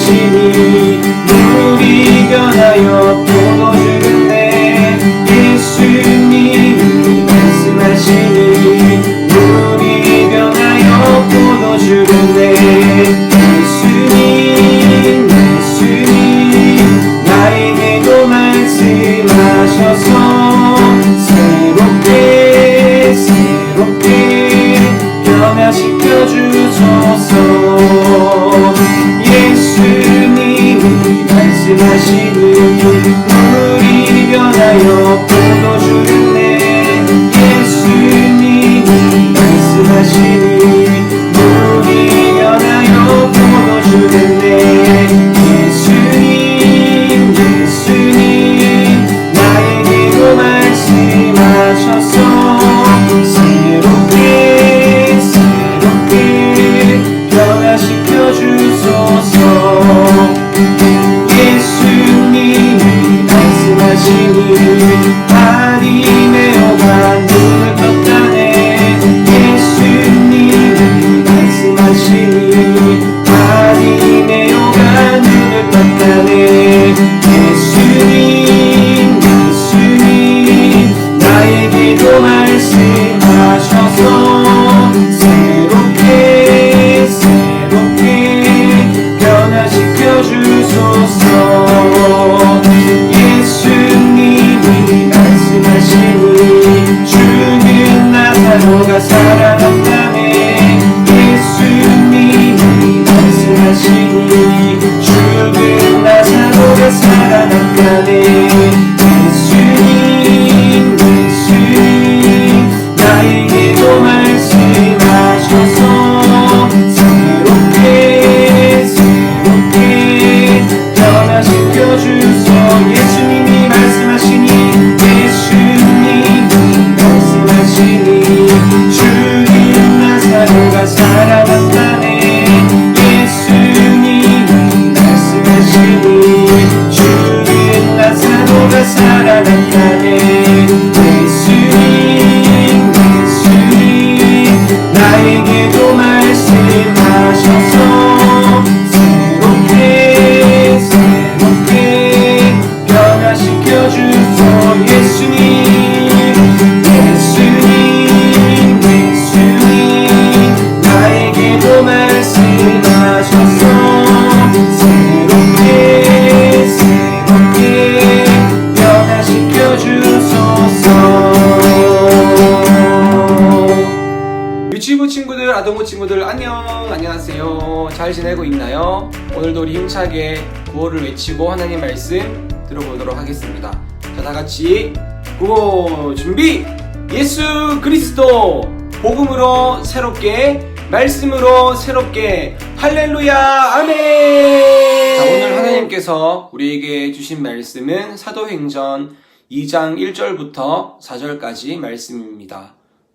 말씀 친구들, 아동부 친구들 안녕. 안녕하세요. 잘 지내고 있나요? 오늘도 우리 힘차게 구호를 외치고 하나님 말씀 들어보도록 하겠습니다. 자 다 같이 구호 준비! 예수 그리스도! 복음으로 새롭게 말씀으로 새롭게. 할렐루야! 아멘! 자 오늘 하나님께서 우리에게 주신 말씀은 사도행전 2장 1절부터 4절까지 말씀입니다.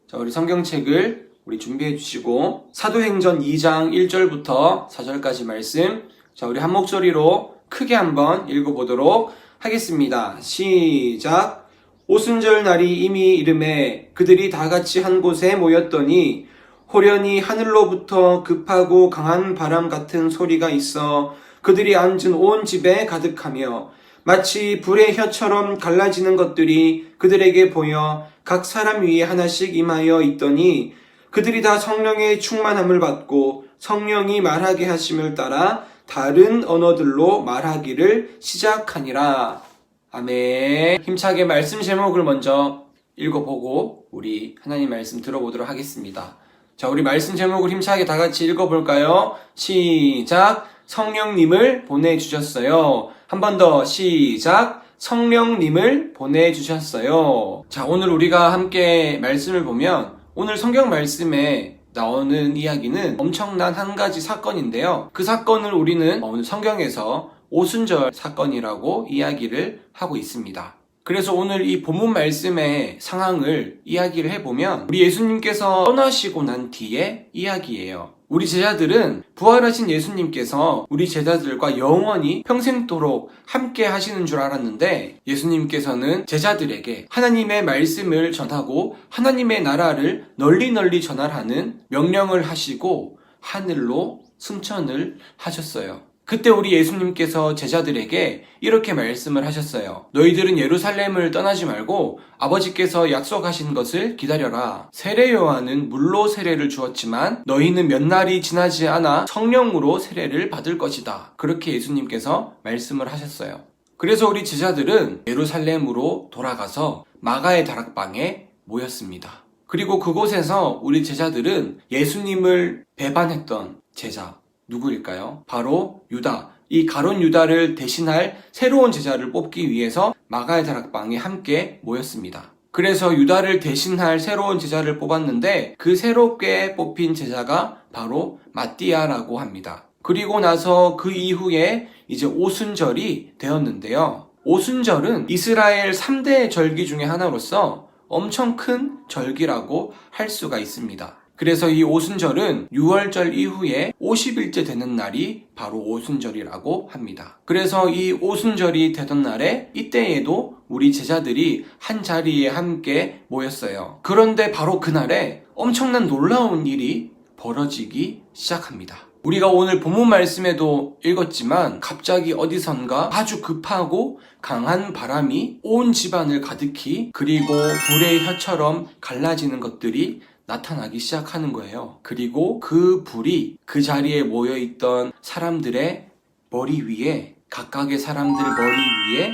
자, 우리 성경책을 우리 준비해 주시고 사도행전 2장 1절부터 4절까지 말씀 자, 우리 한 목소리로 크게 한번 읽어 보도록 하겠습니다. 시작. 오순절 날이 이미 이름에 그들이 다 같이 한 곳에 모였더니 호련히 하늘로부터 급하고 강한 바람 같은 소리가 있어 그들이 앉은 온 집에 가득하며 마치 불의 혀처럼 갈라지는 것들이 그들에게 보여 각 사람 위에 하나씩 임하여 있더니 그들이 다 성령의 충만함을 받고 성령이 말하게 하심을 따라 다른 언어들로 말하기를 시작하니라. 아멘. 힘차게 말씀 제목을 먼저 읽어보고 우리 하나님 말씀 들어보도록 하겠습니다. 자, 우리 말씀 제목을 힘차게 다 같이 읽어볼까요? 시작. 성령님을 보내주셨어요. 한 번 더 시작. 성령님을 보내주셨어요. 자, 오늘 우리가 함께 말씀을 보면 오늘 성경 말씀에 나오는 이야기는 엄청난 한 가지 사건인데요. 그 사건을 우리는 오늘 성경에서 오순절 사건이라고 이야기를 하고 있습니다. 그래서 오늘 이 본문 말씀의 상황을 이야기를 해보면 우리 예수님께서 떠나시고 난 뒤의 이야기예요. 우리 제자들은 부활하신 예수님께서 우리 제자들과 영원히 평생도록 함께 하시는 줄 알았는데 예수님께서는 제자들에게 하나님의 말씀을 전하고 하나님의 나라를 널리 널리 전하라는 명령을 하시고 하늘로 승천을 하셨어요. 그때 우리 예수님께서 제자들에게 이렇게 말씀을 하셨어요. 너희들은 예루살렘을 떠나지 말고 아버지께서 약속하신 것을 기다려라. 세례 요한은 물로 세례를 주었지만 너희는 몇 날이 지나지 않아 성령으로 세례를 받을 것이다. 그렇게 예수님께서 말씀을 하셨어요. 그래서 우리 제자들은 예루살렘으로 돌아가서 마가의 다락방에 모였습니다. 그리고 그곳에서 우리 제자들은 예수님을 배반했던 제자, 누구일까요? 바로 유다. 이 가론 유다를 대신할 새로운 제자를 뽑기 위해서 마가의 다락방에 함께 모였습니다. 그래서 유다를 대신할 새로운 제자를 뽑았는데 그 새롭게 뽑힌 제자가 바로 마띠아라고 합니다. 그리고 나서 그 이후에 이제 오순절이 되었는데요. 오순절은 이스라엘 3대 절기 중에 하나로서 엄청 큰 절기라고 할 수가 있습니다. 그래서 이 오순절은 6월절 이후에 50일째 되는 날이 바로 오순절이라고 합니다. 그래서 이 오순절이 되던 날에 이때에도 우리 제자들이 한 자리에 함께 모였어요. 그런데 바로 그날에 엄청난 놀라운 일이 벌어지기 시작합니다. 우리가 오늘 본문 말씀에도 읽었지만 갑자기 어디선가 아주 급하고 강한 바람이 온 집안을 가득히 그리고 불의 혀처럼 갈라지는 것들이 나타나기 시작하는 거예요. 그리고 그 불이 그 자리에 모여 있던 사람들의 머리 위에 각각의 사람들 머리 위에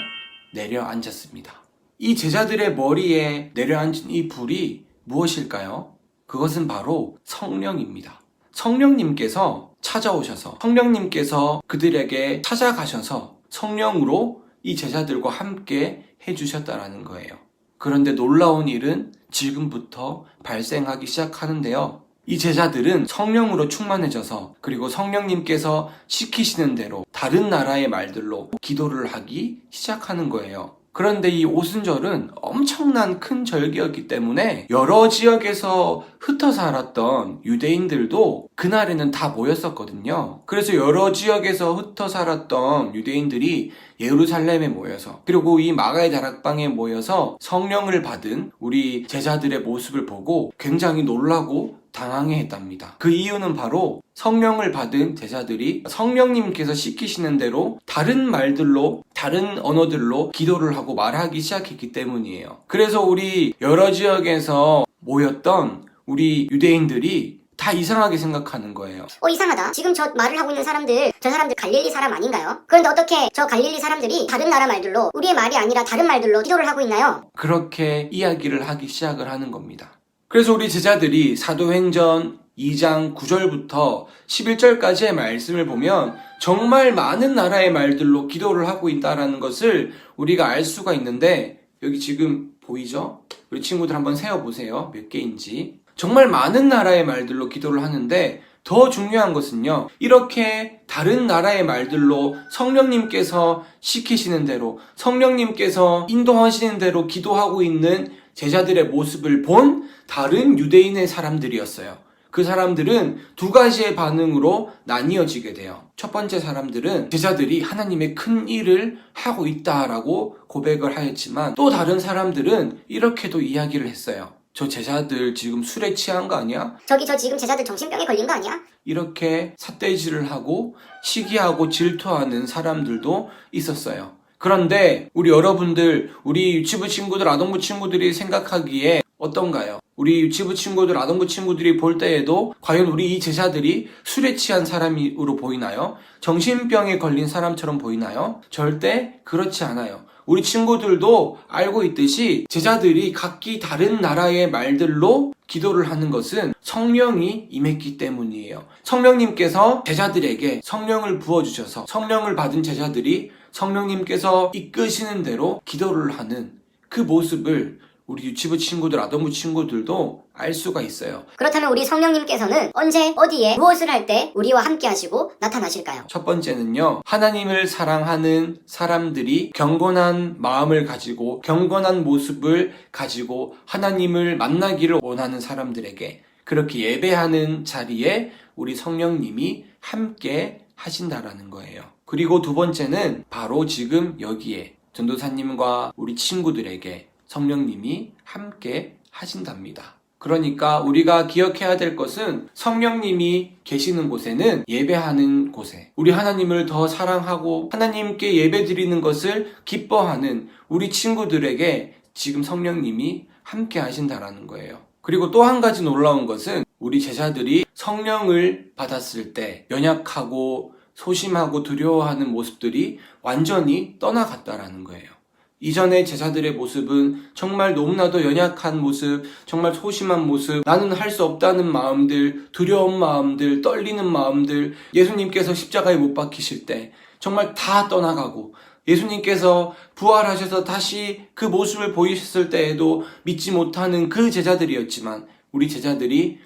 내려앉았습니다. 이 제자들의 머리에 내려앉은 이 불이 무엇일까요? 그것은 바로 성령입니다. 성령님께서 찾아오셔서 성령님께서 그들에게 찾아가셔서 성령으로 이 제자들과 함께 해주셨다라는 거예요. 그런데 놀라운 일은 지금부터 발생하기 시작하는데요. 이 제자들은 성령으로 충만해져서 그리고 성령님께서 시키시는 대로 다른 나라의 말들로 기도를 하기 시작하는 거예요. 그런데 이 오순절은 엄청난 큰 절기였기 때문에 여러 지역에서 흩어 살았던 유대인들도 그날에는 다 모였었거든요. 그래서 여러 지역에서 흩어 살았던 유대인들이 예루살렘에 모여서 그리고 이 마가의 다락방에 모여서 성령을 받은 우리 제자들의 모습을 보고 굉장히 놀라고 당황해 했답니다. 그 이유는 바로 성령을 받은 제자들이 성령님께서 시키시는 대로 다른 말들로 다른 언어들로 기도를 하고 말하기 시작했기 때문이에요. 그래서 우리 여러 지역에서 모였던 우리 유대인들이 다 이상하게 생각하는 거예요. 어 이상하다. 지금 저 말을 하고 있는 사람들 저 사람들 갈릴리 사람 아닌가요? 그런데 어떻게 저 갈릴리 사람들이 다른 나라 말들로 우리의 말이 아니라 다른 말들로 기도를 하고 있나요? 그렇게 이야기를 하기 시작을 하는 겁니다. 그래서 우리 제자들이 사도행전 2장 9절부터 11절까지의 말씀을 보면 정말 많은 나라의 말들로 기도를 하고 있다라는 것을 우리가 알 수가 있는데 여기 지금 보이죠? 우리 친구들 한번 세어 보세요. 몇 개인지. 정말 많은 나라의 말들로 기도를 하는데 더 중요한 것은요, 이렇게 다른 나라의 말들로 성령님께서 시키시는 대로, 성령님께서 인도하시는 대로 기도하고 있는 제자들의 모습을 본 다른 유대인의 사람들이었어요. 그 사람들은 두 가지의 반응으로 나뉘어지게 돼요. 첫 번째 사람들은 제자들이 하나님의 큰 일을 하고 있다라고 고백을 하였지만 또 다른 사람들은 이렇게도 이야기를 했어요. 저 제자들 지금 술에 취한 거 아니야? 저기 저 지금 제자들 정신병에 걸린 거 아니야? 이렇게 삿대질을 하고 시기하고 질투하는 사람들도 있었어요. 그런데 우리 여러분들, 우리 유치부 친구들, 아동부 친구들이 생각하기에 어떤가요? 우리 유치부 친구들, 아동부 친구들이 볼 때에도 과연 우리 이 제자들이 술에 취한 사람으로 보이나요? 정신병에 걸린 사람처럼 보이나요? 절대 그렇지 않아요. 우리 친구들도 알고 있듯이 제자들이 각기 다른 나라의 말들로 기도를 하는 것은 성령이 임했기 때문이에요. 성령님께서 제자들에게 성령을 부어주셔서 성령을 받은 제자들이 성령님께서 이끄시는 대로 기도를 하는 그 모습을 우리 유치부 친구들, 아동부 친구들도 알 수가 있어요. 그렇다면 우리 성령님께서는 언제 어디에 무엇을 할 때 우리와 함께 하시고 나타나실까요? 첫 번째는요, 하나님을 사랑하는 사람들이 경건한 마음을 가지고, 경건한 모습을 가지고, 하나님을 만나기를 원하는 사람들에게, 그렇게 예배하는 자리에 우리 성령님이 함께 하신다라는 거예요. 그리고 두 번째는 바로 지금 여기에 전도사님과 우리 친구들에게 성령님이 함께 하신답니다. 그러니까 우리가 기억해야 될 것은 성령님이 계시는 곳에는 예배하는 곳에 우리 하나님을 더 사랑하고 하나님께 예배 드리는 것을 기뻐하는 우리 친구들에게 지금 성령님이 함께 하신다라는 거예요. 그리고 또 한 가지 놀라운 것은 우리 제자들이 성령을 받았을 때 연약하고 소심하고 두려워하는 모습들이 완전히 떠나갔다라는 거예요. 이전의 제자들의 모습은 정말 너무나도 연약한 모습, 정말 소심한 모습, 나는 할 수 없다는 마음들, 두려운 마음들, 떨리는 마음들, 예수님께서 십자가에 못 박히실 때 정말 다 떠나가고 예수님께서 부활하셔서 다시 그 모습을 보이셨을 때에도 믿지 못하는 그 제자들이었지만 우리 제자들이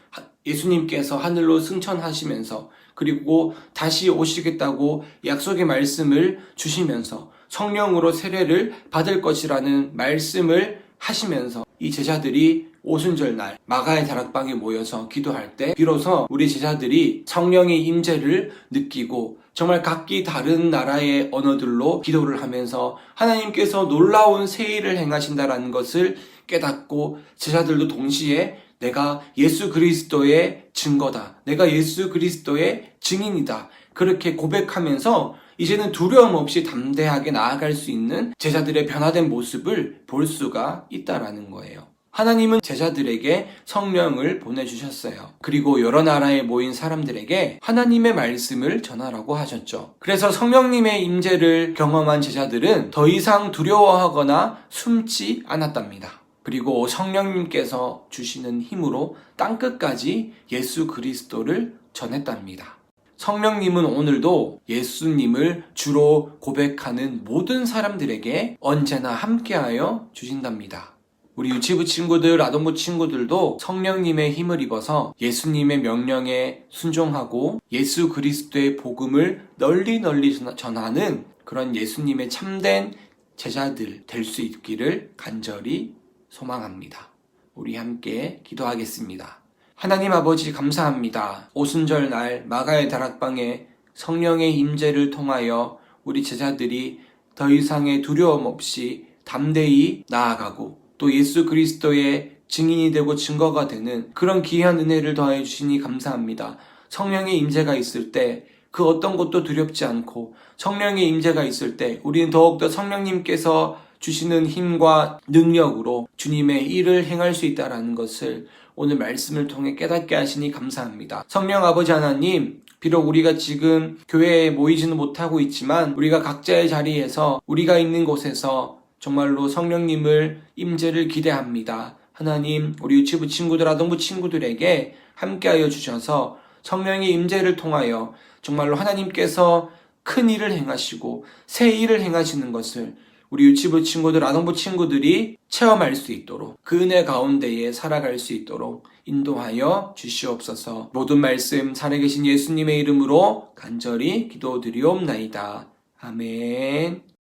예수님께서 하늘로 승천하시면서 그리고 다시 오시겠다고 약속의 말씀을 주시면서 성령으로 세례를 받을 것이라는 말씀을 하시면서 이 제자들이 오순절 날 마가의 다락방에 모여서 기도할 때 비로소 우리 제자들이 성령의 임재를 느끼고 정말 각기 다른 나라의 언어들로 기도를 하면서 하나님께서 놀라운 세일을 행하신다라는 것을 깨닫고 제자들도 동시에 내가 예수 그리스도의 증거다. 내가 예수 그리스도의 증인이다. 그렇게 고백하면서 이제는 두려움 없이 담대하게 나아갈 수 있는 제자들의 변화된 모습을 볼 수가 있다라는 거예요. 하나님은 제자들에게 성령을 보내주셨어요. 그리고 여러 나라에 모인 사람들에게 하나님의 말씀을 전하라고 하셨죠. 그래서 성령님의 임재를 경험한 제자들은 더 이상 두려워하거나 숨지 않았답니다. 그리고 성령님께서 주시는 힘으로 땅끝까지 예수 그리스도를 전했답니다. 성령님은 오늘도 예수님을 주로 고백하는 모든 사람들에게 언제나 함께하여 주신답니다. 우리 유치부 친구들, 아동부 친구들도 성령님의 힘을 입어서 예수님의 명령에 순종하고 예수 그리스도의 복음을 널리 널리 전하는 그런 예수님의 참된 제자들 될 수 있기를 간절히 소망합니다. 우리 함께 기도하겠습니다. 하나님 아버지 감사합니다. 오순절 날 마가의 다락방에 성령의 임재를 통하여 우리 제자들이 더 이상의 두려움 없이 담대히 나아가고 또 예수 그리스도의 증인이 되고 증거가 되는 그런 귀한 은혜를 더해 주시니 감사합니다. 성령의 임재가 있을 때 그 어떤 것도 두렵지 않고 성령의 임재가 있을 때 우리는 더욱더 성령님께서 주시는 힘과 능력으로 주님의 일을 행할 수 있다라는 것을 오늘 말씀을 통해 깨닫게 하시니 감사합니다. 성령 아버지 하나님, 비록 우리가 지금 교회에 모이지는 못하고 있지만 우리가 각자의 자리에서 우리가 있는 곳에서 정말로 성령님을 임재를 기대합니다. 하나님, 우리 유치부 친구들, 아동부 친구들에게 함께하여 주셔서 성령의 임재를 통하여 정말로 하나님께서 큰 일을 행하시고 새 일을 행하시는 것을 우리 유치부 친구들, 아동부 친구들이 체험할 수 있도록 그 은혜 가운데에 살아갈 수 있도록 인도하여 주시옵소서. 모든 말씀 살아계신 예수님의 이름으로 간절히 기도드리옵나이다. 아멘.